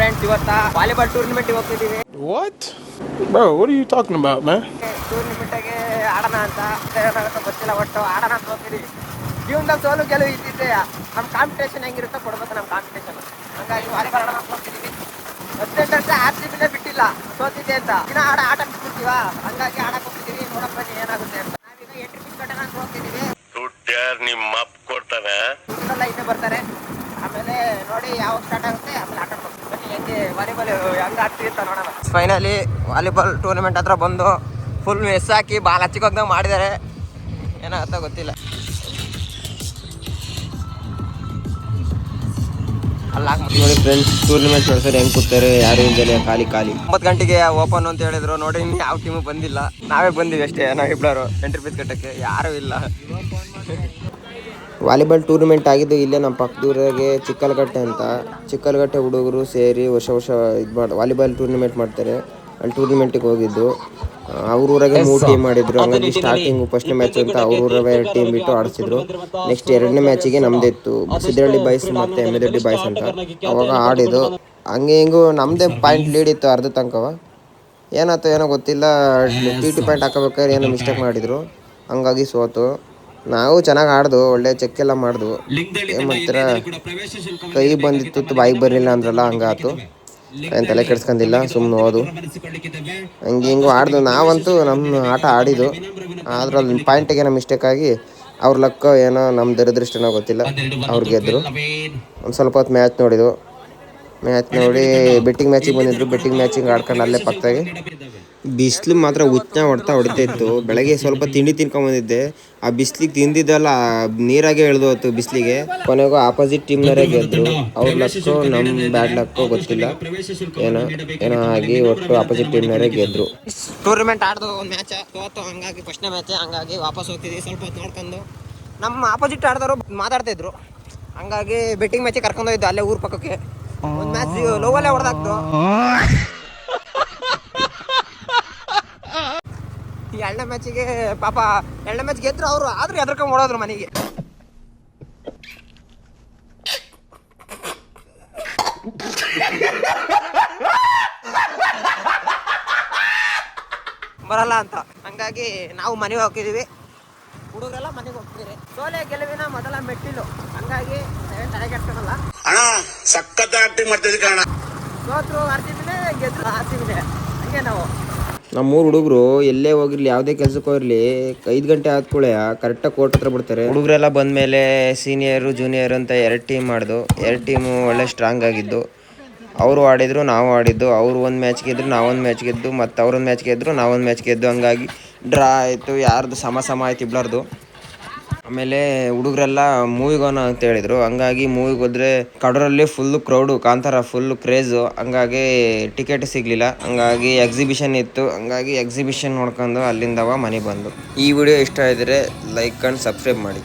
Friends ಇವತ್ತ volleyball tournament ಹೋಗ್ತಿದೀವಿ bro what are you talking about man? ಟೂರ್ನಮೆಂಟ್ಗೆ ಆಡೋಣ ಅಂತ. ಏನಾಗುತ್ತೋ ಗೊತ್ತಿಲ್ಲ ಒಟ್ಟು ಆಡೋಣ ಅಂತ ಹೋಗ್ತಿದೀವಿ ಜೀವನದಲ್ಲಿ ಸೋಲು ಗೆಲುವು ಇದ್ದಿದ್ದೆ ನಮ್ಮ ಕಾಂಪಿಟೇಷನ್ ಹೆಂಗಿರುತ್ತೋ ಕೊಡ್ಬೇಕು ನಮ್ಮ ಕಾಂಪಿಟೇಷನ್ ಹಂಗಾಗಿ ವಾಲಿಬಾಲ್ ಆಡೋಣ ಅಂತ ಹೋಗ್ತಿದ್ದೀವಿ. ಹದಿನೆಂಟು ವರ್ಷ ಆರ್ ಸಿ ಬಿನೇ ಬಿಟ್ಟಿಲ್ಲ ಸೋತಿದ್ದೆ ಅಂತ. ದಿನ ಆಡ ಆಟ ಬಿಟ್ಬಿಡ್ತೀವ? ಹಂಗಾಗಿ ಆಡಕ್ಕೆ ಹೋಗ್ತಿದೀವಿ ನೋಡಕ್ ಬನ್ನಿ ಏನಾಗುತ್ತೆ ಅಂತ. ನಾವೀಗ ಎಂಟ್ರಿ ಫೀಸ್ ಕಟ್ಟೋಣ ಅಂತ ಹೋಗ್ತಿದ್ದೀವಿ. ದುಡ್ಡು ನಿಮ್ಮ ಅಪ್ಪ ಕೊಡ್ತಾನೆ? ಹುಡುಗರೆಲ್ಲ ಇನ್ನೇ ಬರ್ತಾರೆ. ಆಮೇಲೆ ನೋಡಿ ಯಾವಾಗ ಸ್ಟಾರ್ಟ್ ಆಗುತ್ತೆ ಆಮೇಲೆ ಆಟ ಆಡ್ಬೇಕು ಬನ್ನಿ ಹೆಂಗೆ ವಾಲಿಬಾಲ್ ಹೆಂಗೆ ಆಡ್ತೀವಿ ಅಂತ ನೋಡೋಣ ಫೈನಲಿ ವಾಲಿಬಾಲ್ ಟೂರ್ನಮೆಂಟ್ ಹತ್ರ ಬಂದು ಫುಲ್ ಮೆಸ್ ಹಾಕಿ ಬಾಲ್ ಹಚ್ಚಿಕೊಂಡಂಗೆ ಮಾಡಿದ್ದಾರೆ. ಏನಾಗುತ್ತೋ ಗೊತ್ತಿಲ್ಲ. ನೋಡಿ ಫ್ರೆಂಡ್ಸ್ ಟೂರ್ನಮೆಂಟ್ ನೋಡ್ತಾರೆ ಹೆಂಗ್ ಕೂತಾರೆ ಯಾರು ಇಲ್ದಲೆ ಖಾಲಿ ಖಾಲಿ. ಒಂಬತ್ತು ಗಂಟೆಗೆ ಓಪನ್ ಅಂತ ಹೇಳಿದ್ರು. ನೋಡಿ ಇನ್ನು ಯಾವ ಟೀಮು ಬಂದಿಲ್ಲ. ನಾವೇ ಬಂದಿವಿ ಅಷ್ಟೇ ನಾವಿಬ್ಬರು ಎಂಟ್ರಿ ಫೀಸ್ ಕಟ್ಟಕ್ಕೆ ಯಾರೂ ಇಲ್ಲ. ವಾಲಿಬಾಲ್ ಟೂರ್ನಮೆಂಟ್ ಆಗಿದ್ದು ಇಲ್ಲೇ ನಮ್ಮ ಪಕ್ಕದೂರಾಗೆ ಚಿಕ್ಕಲಗಟ್ಟೆ ಅಂತ. ಚಿಕ್ಕಲಗಟ್ಟೆ ಹುಡುಗರು ಸೇರಿ ವರ್ಷ ವರ್ಷ ಇದು ಮಾಡಿ ವಾಲಿಬಾಲ್ ಟೂರ್ನಮೆಂಟ್ ಮಾಡ್ತಾರೆ. ಅಲ್ಲಿ ಟೂರ್ನಮೆಂಟಿಗೆ ಹೋಗಿದ್ದು. ಅವ್ರ ಊರಾಗೆ ಮೂರು ಟೀಮ್ ಮಾಡಿದ್ರು. ಹಂಗಾಗಿ ಸ್ಟಾರ್ಟಿಂಗ್ ಫಸ್ಟ್ ಮ್ಯಾಚ್ ಅಂತ ಅವ್ರ ಊರವೇ ಟೀಮ್ ಬಿಟ್ಟು ಆಡಿಸಿದ್ರು. ನೆಕ್ಸ್ಟ್ ಎರಡನೇ ಮ್ಯಾಚಿಗೆ ನಮ್ದಿತ್ತು ಸಿದ್ದರಳ್ಳಿ ಬಾಯ್ಸ್ ಮತ್ತೆ ಎಮ್ಮೆದೊಡ್ಡಿ ಬಾಯ್ಸ್ ಅಂತ. ಅವಾಗ ಆಡಿದ್ದು. ಹಂಗೆ ಹಿಂಗೂ ನಮ್ಮದೇ ಪಾಯಿಂಟ್ ಲೀಡ್ ಇತ್ತು ಅರ್ಧ ತನಕವ. ಏನಾಯ್ತು ಏನೋ ಗೊತ್ತಿಲ್ಲ. ಟಿ ಟಿ ಪಾಯಿಂಟ್ ಹಾಕೋಬೇಕಾದ್ರೆ ಏನೋ ಮಿಸ್ಟೇಕ್ ಮಾಡಿದರು. ಹಂಗಾಗಿ ಸೋತು. ನಾವು ಚೆನ್ನಾಗಿ ಆಡ್ದು ಒಳ್ಳೆ ಚೆಕ್ ಎಲ್ಲ ಮಾಡ್ದು. ಏನ್ ಮಾಡ್ತೀರಾ? ಕೈ ಬಂದಿತ್ತು ಬಾಯಿಗೆ ಬರಲಿಲ್ಲ ಅಂದ್ರಲ್ಲ ಹಂಗಾತು. ಏನು ತಲೆ ಕೆಡ್ಸ್ಕೊಂಡಿಲ್ಲ ಸುಮ್ಮನೆ ಹೋದು ಹಂಗೆ ಹಿಂಗೂ ಆಡ್ದು ನಾವಂತೂ ನಮ್ಮ ಆಟ ಆಡಿದ್ದು. ಆದ್ರೆ ಅಲ್ಲಿ ಪಾಯಿಂಟಿಗೆ ಏನೋ ಮಿಸ್ಟೇಕ್ ಆಗಿ ಅವ್ರ ಲಕ್ಕ ಏನೋ ನಮ್ಮ ದುರದೃಷ್ಟನೋ ಗೊತ್ತಿಲ್ಲ ಅವ್ರು ಗೆದ್ರು. ಒಂದು ಸ್ವಲ್ಪ ಹೊತ್ತು ಮ್ಯಾಚ್ ನೋಡಿದ್ವು ಮ್ಯಾಚ್ ನೋಡಿ ಬೆಟ್ಟಿಂಗ್ ಮ್ಯಾಚಿಗೆ ಬಂದಿದ್ರು ಬೆಟ್ಟಿಂಗ್ ಮ್ಯಾಚಿಂಗ್ ಆಡ್ಕೊಂಡು ಅಲ್ಲೇ ಪಕ್ಕದಾಗೆ ಬಿಸಿಲು ಮಾತ್ರ ಉಚ್ಚ ಹೊಡ್ತಾ ಹೊಡಿತಾ ಇತ್ತು ಬೆಳಗ್ಗೆ ಸ್ವಲ್ಪ ತಿಂಡಿ ತಿನ್ಕೊಂಡ್ ಬಂದಿದ್ದೆ. ಆ ಬಿಸ್ಲಿಗೆ ತಿಂದಿದ್ದಲ್ಲ ನೀರಾಗೆ ಇಳಿದು ಹೋಯ್ತು ಬಿಸಿಲಿಗೆ. ಕೊನೆಗೂ ಆಪೋಸಿಟ್ ಟೀಮ್ನವರೇ ಗೆದ್ರು. ಅವ್ರ ಲಕ್ಕು ನಮ್ಮ ಬ್ಯಾಡ್ ಲಕ್ಕೋ ಗೊತ್ತಿಲ್ಲ. ಏನೋ ಏನೋ ಆಗಿ ಒಟ್ಟು ಆಪೋಸಿಟ್ ಟೀಮ್ನವರೇ ಗೆದ್ರು. ಟೂರ್ನಮೆಂಟ್ ಆಡ್ದು ಒಂದು ಮ್ಯಾಚ್ ತೋತು ಹಂಗಾಗಿ ಫಸ್ಟ್ನೇ ಮ್ಯಾಚ್ ಹಂಗಾಗಿ ವಾಪಸ್ ಹೋಗ್ತಿದ್ವಿ. ಸ್ವಲ್ಪ ಹೊತ್ತು ನೋಡ್ಕೊಂಡು ನಮ್ಮ ಆಪೋಸಿಟ್ ಆಡ್ದವರು ಮಾತಾಡ್ತಾ ಇದ್ರು. ಹಂಗಾಗಿ ಬೆಟ್ಟಿಂಗ್ ಮ್ಯಾಚಿಗೆ ಕರ್ಕೊಂಡೋಯ್ತು ಅಲ್ಲೇ ಊರ್ ಪಕ್ಕಕ್ಕೆ. ಒಂದು ಮ್ಯಾಚ್ ಲೋವಲ್ಲೇ ಹೊಡೆದಾಕ್ತು. ಎರಡನೇ ಮ್ಯಾಚಿಗೆ ಪಾಪ ಎರಡನೇ ಮ್ಯಾಚ್ ಗೆದ್ರು ಅವರು ಆದ್ರೆ ಎದ್ರಕೊಂಡು ಓಡೋದ್ರು ಮನೆಗೆ. ಬರಲ್ಲ ಅಂತ. ಹಂಗಾಗಿ ನಾವು ಮನೆಗೆ ಹೋಗ್ತಿದ್ದೀವಿ ಹುಡುಗರೆಲ್ಲ ಮನೆಗೆ ಹೋಗ್ತಿದ್ರೆ ಸೋಲೆ ಗೆಲುವಿನ ಮೊದಲ ಮೆಟ್ಟಿಲು. ಹಂಗಾಗಿ ತಲೆ ಸಖತ್ ಆಕ್ಟಿಂಗ್ ಮಾಡ್ತಿದ್ದೆ ಕಣ ಸೋತ್ರು ಗೆದ್ರು ಆರ್ ಹಂಗೆ ನಾವು. ನಮ್ಮೂರು ಹುಡುಗರು ಎಲ್ಲೇ ಹೋಗಿರ್ಲಿ, ಯಾವುದೇ ಕೆಲ್ಸಕ್ಕೆ ಹೋಗಿರ್ಲಿ, ಐದು ಗಂಟೆ ಆದ್ಕೂಳೆ ಕರೆಕ್ಟಾಗಿ ಕೋರ್ಟ್ ಹತ್ರ ಬಿಡ್ತಾರೆ. ಹುಡುಗರೆಲ್ಲ ಬಂದಮೇಲೆ ಸೀನಿಯರು ಜೂನಿಯರ್ ಅಂತ ಎರಡು ಟೀಮ್ ಮಾಡಿದು ಎರಡು ಟೀಮು ಒಳ್ಳೆ ಸ್ಟ್ರಾಂಗ್ ಆಗಿದ್ದು. ಅವರು ಆಡಿದ್ರು, ನಾವು ಆಡಿದ್ದು, ಅವರು ಒಂದು ಮ್ಯಾಚ್ ಗೆದ್ರು ನಾವೊಂದು ಮ್ಯಾಚ್ ಗೆದ್ದು, ಮತ್ತು ಅವ್ರೊಂದು ಮ್ಯಾಚ್ ಗೆದ್ರು ನಾವೊಂದು ಮ್ಯಾಚ್ ಗೆದ್ದು ಹಂಗಾಗಿ ಡ್ರಾ ಆಯಿತು, ಯಾರ್ದು ಸಮ ಸಮ ಆಯ್ತು ಇಬ್ಲರ್ದು ಆಮೇಲೆ ಹುಡುಗರೆಲ್ಲ ಮೂವಿಗೆ ಹೋಗೋಣ ಅಂತ ಹೇಳಿದ್ರು. ಹಂಗಾಗಿ ಮೂವಿಗೆ ಹೋದ್ರೆ ಕಡೂರಲ್ಲಿ full crowd Kantara full craze ಹಂಗಾಗಿ ಟಿಕೆಟ್ ಸಿಗಲಿಲ್ಲ. ಹಂಗಾಗಿ ಎಕ್ಸಿಬಿಷನ್ ಇತ್ತು. ಹಂಗಾಗಿ ಎಕ್ಸಿಬಿಷನ್ ನೋಡ್ಕೊಂಡು ಅಲ್ಲಿಂದವ ಮನೆಗೆ ಬಂದು. ಈ ವಿಡಿಯೋ ಇಷ್ಟ ಆಗಿದ್ರೆ ಲೈಕ್ ಆ್ಯಂಡ್ ಸಬ್ಸ್ಕ್ರೈಬ್ ಮಾಡಿ.